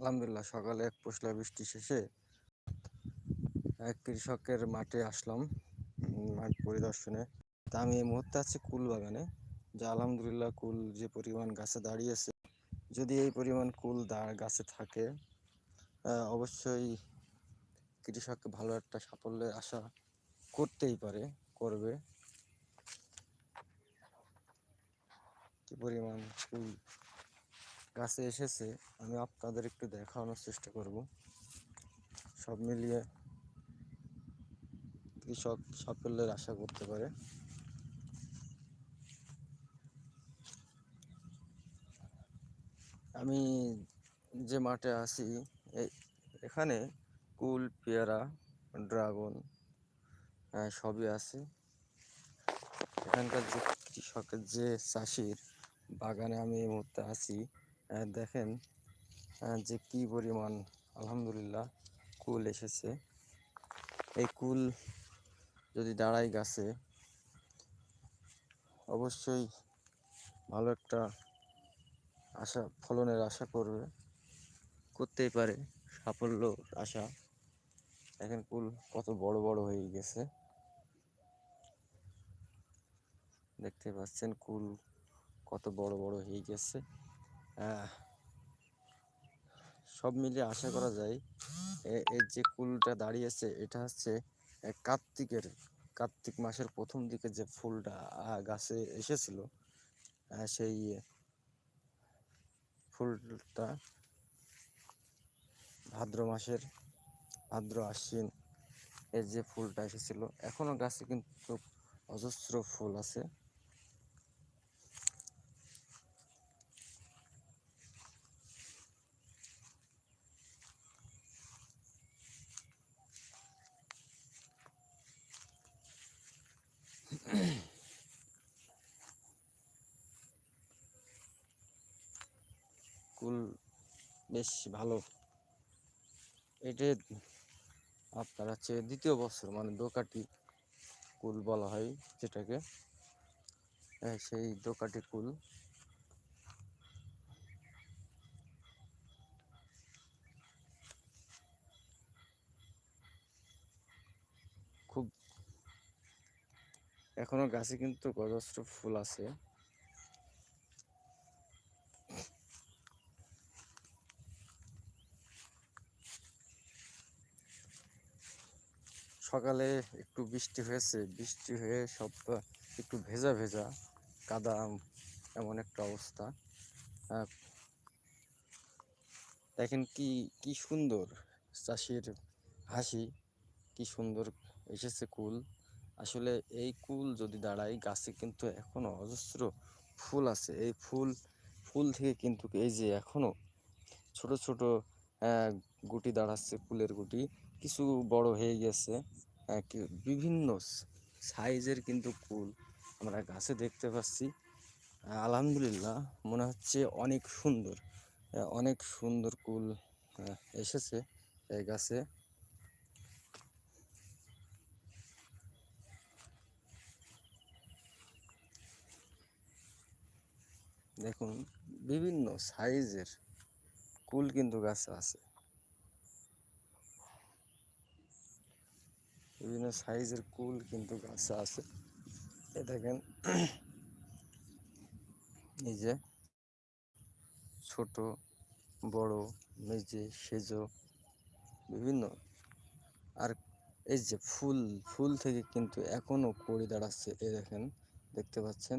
আলহামদুলিল্লাহ, সকালে এক পশলা বৃষ্টি শেষে এক কৃষকের মাঠে আসলাম মাঠ পরিদর্শনে। তা আমি এই মুহূর্তে আছি কুল বাগানে যা আলহামদুলিল্লাহ কুল যে পরিমাণ গাছে দাঁড়িয়েছে, যদি এই পরিমাণ কুল গাছে থাকে অবশ্যই কৃষক ভালো একটা সাফল্যের আশা করতেই পারে, করবে। কি পরিমাণ ফুল গাছে এসেছে, আমি আপনাদের একটু দেখানোর চেষ্টা করব। সব মিলিয়ে কৃষক সাফল্যের আশা করতে পারে? আমি যে মাঠে আছি এখানে কুল, পেয়ারা, ড্রাগন সবই আছে। এখানকার যে কৃষকের যে চাষির বাগানে আমি এই মুহূর্তে আছি দেখেন যে কি পরিমাণ, আলহামদুলিল্লাহ, কুল এসেছে। এই কুল যদি দাঁড়াই গাছে, অবশ্যই ভালো একটা আশা, ফলনের আশা করবে। করতেই পারে সাফল্য আশা। এখন কুল কত বড় বড় হয়ে গেছে। দেখতে পাচ্ছেন কুল কত বড় বড় হয়ে গেছে। সব মিলিয়ে আশা করা যায় এর যে কুলটা দাঁড়িয়েছে, এটা হচ্ছে কার্তিকের, কার্তিক মাসের প্রথম দিকে যে ফুলটা গাছে এসেছিল সেই ফুলটা ভাদ্র মাসের, ভাদ্র আশ্বিন এর যে ফুলটা এসেছিল, এখনও গাছে কিন্তু অজস্র ফুল আছে কুল বেশ ভালো। এটা আপনার হচ্ছে দ্বিতীয় বছর মানে দোকাটি কুল বলা হয় যেটাকে। সেই দোকাটি কুল। খুব, এখনও গাছে কিন্তু অজস্র ফুল আছে। সকালে একটু বৃষ্টি হয়েছে, বৃষ্টি হয়ে সব একটু ভেজা ভেজা, কাদা এমন একটা অবস্থা। দেখেন কি কি সুন্দর চাষির হাসি, কি সুন্দর এসেছে কুল। আসলে এই কুল যদি দাঁড়ায়, গাছে কিন্তু এখনও অজস্র ফুল আছে। এই ফুল ফুল থেকে কিন্তু এই যে এখনও ছোট ছোট গুটি দাঁড়াচ্ছে কুলের গুটি, কিছু বড় হয়ে গেছে। বিভিন্ন সাইজের কিন্তু কুল আমরা গাছে দেখতে পাচ্ছি। আলহামদুলিল্লাহ মনে হচ্ছে অনেক সুন্দর অনেক সুন্দর কুল এসেছে এই গাছে। দেখুন, বিভিন্ন সাইজের কুল কিন্তু গাছে আছে। বিভিন্ন সাইজের কুল কিন্তু গাছে আছে। এ দেখেন, এই যে ছোট, বড়, মেজে, সেজো, বিভিন্ন। আর এই যে ফুল ফুল থেকে কিন্তু এখনও কড়ি দাঁড়াচ্ছে, এ দেখেন, দেখতে পাচ্ছেন?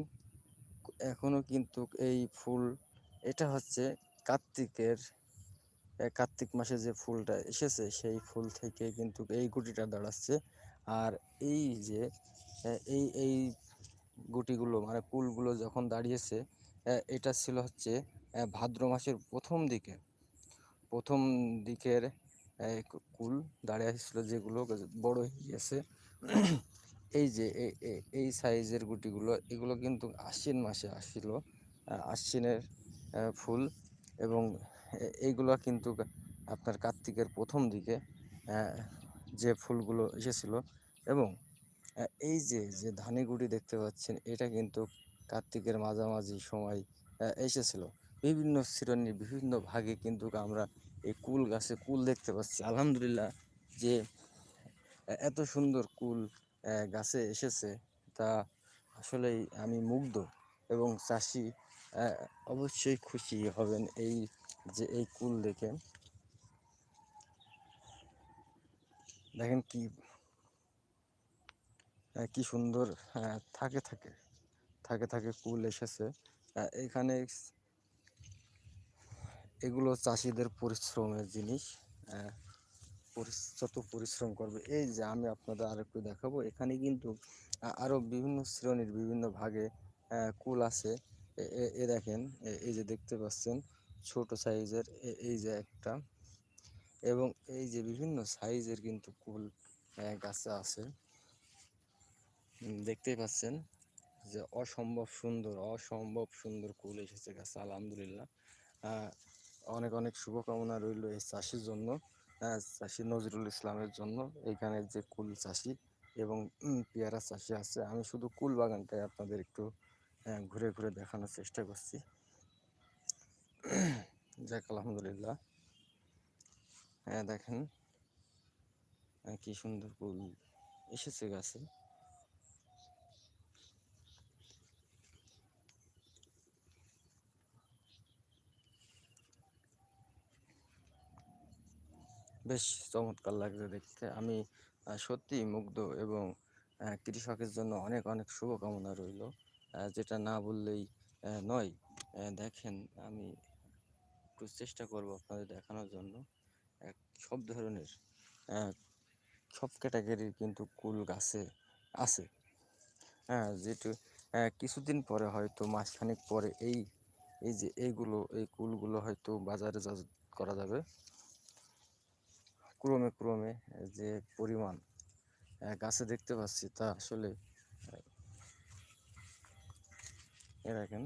এখনও কিন্তু এই ফুল, এটা হচ্ছে কার্তিকের কার্তিক মাসে যে ফুলটা এসেছে, সেই ফুল থেকে কিন্তু এই গুটিটা দাঁড়াচ্ছে। আর এই যে এই এই গুটিগুলো মানে কুলগুলো যখন দাঁড়িয়েছে এটা ছিল হচ্ছে ভাদ্র মাসের প্রথম দিকে। প্রথম দিকের কুল দাঁড়িয়ে আসছিল যেগুলো বড় হয়ে গেছে এই যে এই সাইজের গুটিগুলো, এগুলো কিন্তু আশ্বিন মাসে আসছিল আশ্বিনের ফুল এবং এইগুলো কিন্তু আপনার কার্তিকের প্রথম দিকে যে ফুলগুলো এসেছিল এবং এই যে যে ধানি গুটি দেখতে পাচ্ছেন, এটা কিন্তু কার্তিকের মাঝামাঝি সময় এসেছিল। বিভিন্ন শ্রেণির বিভিন্ন ভাগে কিন্তু আমরা এই কুল গাছে কুল দেখতে পাচ্ছি। আলহামদুলিল্লাহ যে এত সুন্দর কুল গাছে এসেছে, তা আসলেই আমি মুগ্ধ এবং চাষি অবশ্যই খুশি হবেন এই যে, এই কুল দেখে। দেখেন কি কি সুন্দর থাকে থাকে থাকে থাকে কুল এসেছে। এখানে এগুলো চাষিদের পরিশ্রমের জিনিস যত পরিশ্রম করবে। এই যে আমি আপনাদের আর একটু দেখাবো, এখানে কিন্তু আরও বিভিন্ন শ্রেণির বিভিন্ন ভাগে কুল আছে। এ দেখেন এই যে দেখতে পাচ্ছেন, ছোট সাইজের এই যে একটা। এবং এই যে বিভিন্ন সাইজের কিন্তু কুল গাছে আছে। দেখতেই পাচ্ছেন যে অসম্ভব সুন্দর অসম্ভব সুন্দর কুল এসেছে গাছে, আলহামদুলিল্লাহ। অনেক অনেক শুভকামনা রইল এই চাষির জন্য চাষি নজরুল ইসলামের জন্য এইখানে যে কুল চাষি এবং পেয়ারা চাষি আছে। আমি শুধু কুল বাগানটাই আপনাদের একটু ঘুরে ঘুরে দেখানোর চেষ্টা করছি। যাক, আলহামদুলিল্লাহ। হ্যাঁ দেখেন। কি সুন্দর কুল এসেছে গাছে। বেশ চমৎকার লাগছে দেখতে। আমি আহ, সত্যিই মুগ্ধ এবং কৃষকের জন্য অনেক অনেক শুভকামনা রইল। যেটা না বললেই নয়। দেখেন আমি একটু চেষ্টা করব আপনাদের দেখানোর জন্য। সব ধরনের সব ক্যাটাগরির কিন্তু কুল গাছে আছে। হ্যাঁ যেটু আহ, কিছুদিন পরে হয়তো মাসখানেক পরে এই এই যে এইগুলো এই কুলগুলো হয়তো বাজারে যা করা যাবে। ক্রমে ক্রমে যে পরিমাণ গাছে দেখতে পাচ্ছি তা আসলে এ দেখেন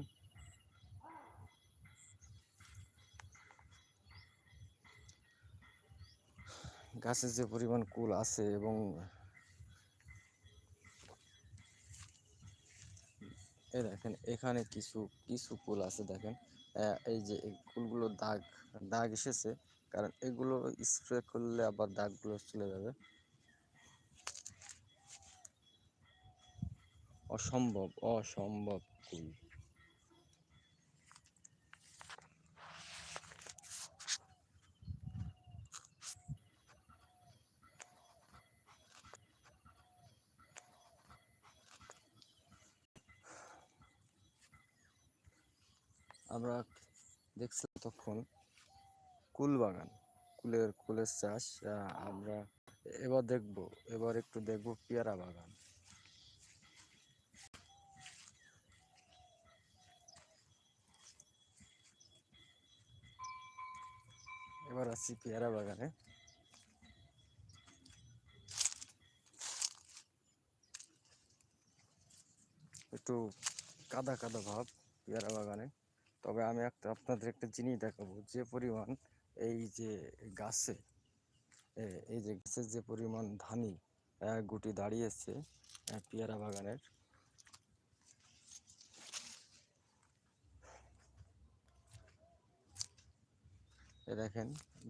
গাছে যে পরিমাণ কুল আছে এবং এই দেখেন, এখানে কিছু কিছু কুল আছে দেখেন। এই যে কুলগুলো দাগ দাগ এসেছে, কারণ এগুলো স্প্রে করলে আবার দাগগুলো চলে যাবে। অসম্ভব অসম্ভব কুল আমরা দেখছি তখন? কুল বাগান। কুলের কুলের চাষ আমরা এবার দেখব, এবার একটু দেখব পেয়ারা বাগান। এবার আসছি পেয়ারা বাগানে। একটু কাদা কাদা ভাব পেয়ারা বাগানে। তবে আমি একটা, আপনাদের একটা জিনিস দেখাবো। যে পরিমাণ এই যে গাছে এই যে গাছের যে পরিমাণ ধানি গুটি দাঁড়িয়েছে পেয়ারা বাগানের। এ দেখেন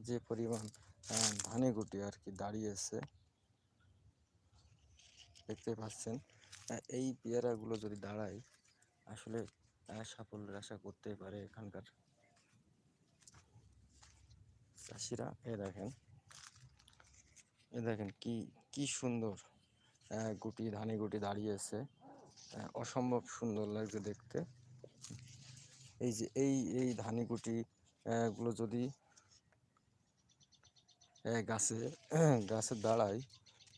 যে পরিমাণ ধানে গুটি আর কি দাঁড়িয়েছে। দেখতে পাচ্ছেন এই পেয়ারাগুলো যদি দাঁড়ায়, আসলে সাফল্যের আশা করতেই পারে এখানকার চাষিরা। এ দেখেন এ দেখেন কি কি সুন্দর গুটি ধানে গুটি দাঁড়িয়েছে। আহ, অসম্ভব সুন্দর লাগছে দেখতে। এই যে এই এই ধানি গুটি গুলো যদি গাছে গাছে দাঁড়ায়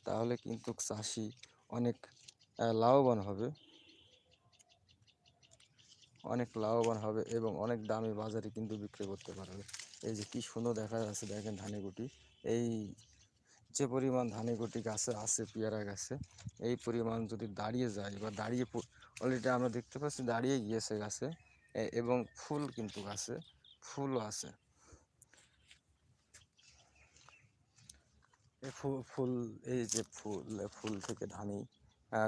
তাহলে কিন্তু চাষি অনেক লাভবান হবে। অনেক লাভবান হবে এবং অনেক দামে বাজারে কিন্তু বিক্রি করতে পারবে। এই যে কি সুন্দর দেখা যাচ্ছে দেখেন ধানে গুটি। এই যে পরিমাণ ধানে গুটি গাছে আছে, পেয়ারা গাছে, এই পরিমাণ যদি দাঁড়িয়ে যায় বা দাঁড়িয়ে অলরেডি আমরা দেখতে পাচ্ছি দাঁড়িয়ে গিয়েছে গাছে এবং ফুল কিন্তু গাছে, ফুলও আছে। ফুল, এই যে ফুল ফুল থেকে ধানি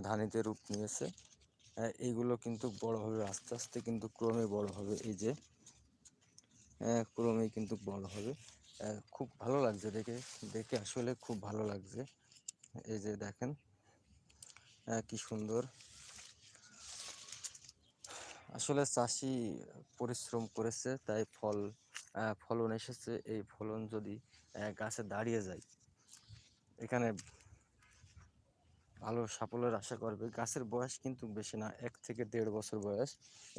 ধানিতে রূপ নিয়েছে। এইগুলো কিন্তু বড় হবে আস্তে আস্তে কিন্তু ক্রমে বড় হবে। এই যে আহ, ক্রমেই কিন্তু বড় হবে। খুব ভালো লাগছে দেখে দেখে আসলে খুব ভালো লাগছে। এই যে দেখেন কি সুন্দর। আসলে চাষি পরিশ্রম করেছে তাই ফল ফলন এসেছে। এই ফলন যদি গাছে দাঁড়িয়ে যায় এখানে ভালো সাফল্যের আশা করবে। গাছের বয়স কিন্তু বেশি না, এক থেকে দেড় বছর বয়স।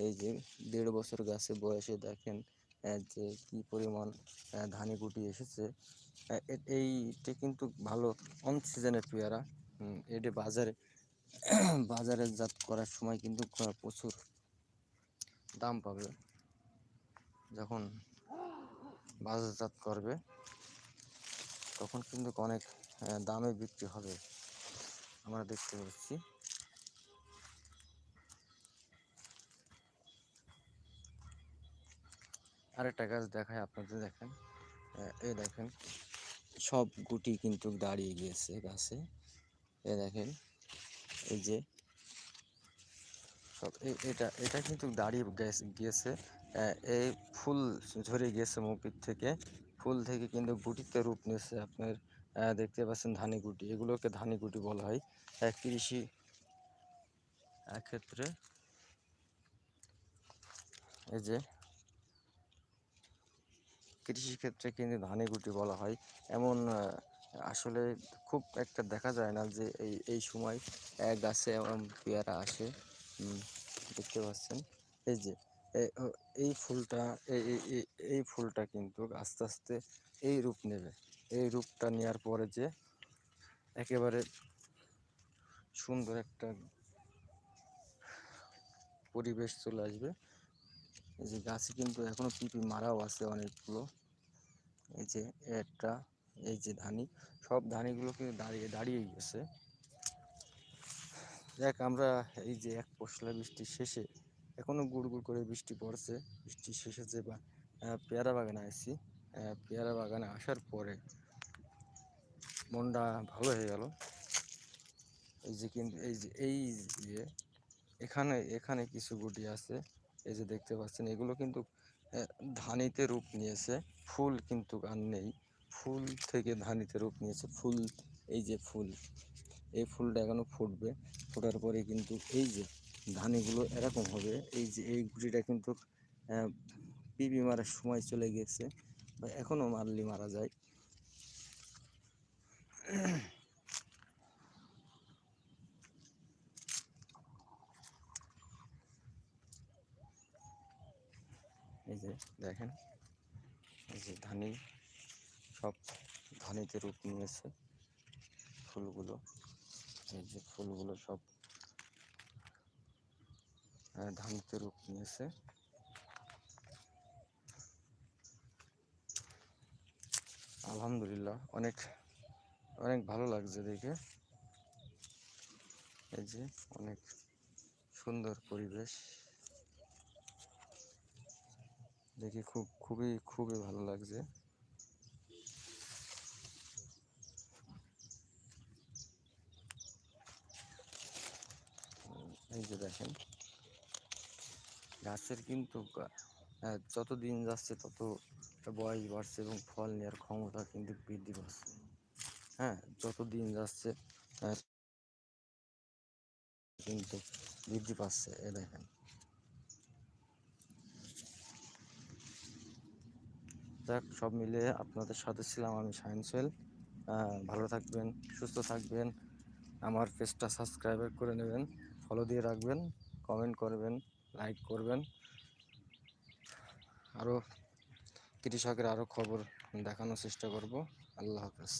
এই যে দেড় বছর গাছে বয়সে দেখেন যে কি পরিমাণ ধানে গুটি এসেছে এইটা কিন্তু ভালো অন সিজনের পেয়ারা। এটা বাজারে বাজারে জাত করার সময় কিন্তু প্রচুর দাম পাবে। যখন বাজারজাত করবে, তখন কিন্তু অনেক দামে বিক্রি হবে। আমরা দেখতে পাচ্ছি। আরেকটা গাছ দেখায় আপনাদের, দেখেন। এই দেখেন, সব গুটি কিন্তু দাঁড়িয়ে গিয়েছে গাছে। এ দেখেন, এই যে সব এটা এটা কিন্তু দাঁড়িয়ে গিয়েছে। এই ফুল ঝরে গিয়েছে মুপির থেকে। ফুল থেকে কিন্তু গুটিতে রূপ নিয়েছে আপনার দেখতে পাচ্ছেন ধানি গুটি। এগুলোকে ধানি গুটি বলা হয়। কৃষি ক্ষেত্রে। এই যে কৃষি ক্ষেত্রে কিন্তু ধানি গুটি বলা হয়। এমন আসলে খুব একটা দেখা যায় না যে এই এই সময় এক গাছে পেয়ারা আসে। দেখতে পাচ্ছেন? এই যে এই ফুলটা এই ফুলটা কিন্তু আস্তে আস্তে এই রূপ নেবে। এই রূপটা নেওয়ার পরে যে একেবারে সুন্দর একটা পরিবেশ চলে আসবে। এই যে গাছে কিন্তু এখনও পিপি মারাও আছে অনেকগুলো। এই যে একটা এই যে ধানি সব ধানিগুলো কিন্তু দাঁড়িয়ে দাঁড়িয়ে গেছে দেখ আমরা এই যে এক পশলা বৃষ্টির শেষে এখনও গুড় গুড় করে বৃষ্টি পড়ছে। বৃষ্টি শেষে যে পেয়ারা বাগানে আহ, পেয়ারা বাগানে আসার পরে মনটা ভালো হয়ে গেল। এই যে কিন্তু এই যে এই যে, এখানে এখানে কিছু গুটি আছে, এই যে দেখতে পাচ্ছেন, এগুলো কিন্তু ধানিতে রূপ নিয়েছে, ফুল কিন্তু আর নেই। ফুল থেকে ধানিতে রূপ নিয়েছে, ফুল, এই যে ফুল, এই ফুলটা এখনও ফুটবে, ফোটার পরে কিন্তু এই যে ধানিগুলো এরকম হবে, এই যে, এই গুটিটা কিন্তু পিপি মারার সময় চলে গেছে। বা এখনও মারলি মারা যায়। এই যে দেখেন এই যে ধানি সব ধানিতে রূপ নিয়েছে। ফুলগুলো এই যে ফুলগুলো সব আহ, ধানিতে রূপ নিয়েছে। আলহামদুলিল্লাহ, অনেক অনেক ভালো লাগছে দেখে। এই যে অনেক সুন্দর পরিবেশ। দেখে খুব, খুবই খুবই ভালো লাগছে। এই যে দেখেন, গাছের কিন্তু যত দিন যাচ্ছে তত বয়স বাড়ছে এবং ফল নেওয়ার ক্ষমতা কিন্তু বৃদ্ধি পাচ্ছে। হ্যাঁ যত দিন যাচ্ছে কিন্তু বৃদ্ধি পাচ্ছে, এ দেখেন। যাক, সব মিলে আপনাদের সাথে ছিলাম আমি সায়েন্স সোহেল। ভালো থাকবেন, সুস্থ থাকবেন, আমার পেজটা সাবস্ক্রাইব করে নেবেন ফলো দিয়ে রাখবেন কমেন্ট করবেন লাইক করবেন। আরও কৃষকের আরও খবর দেখানোর চেষ্টা করব। আল্লাহ হাফেজ।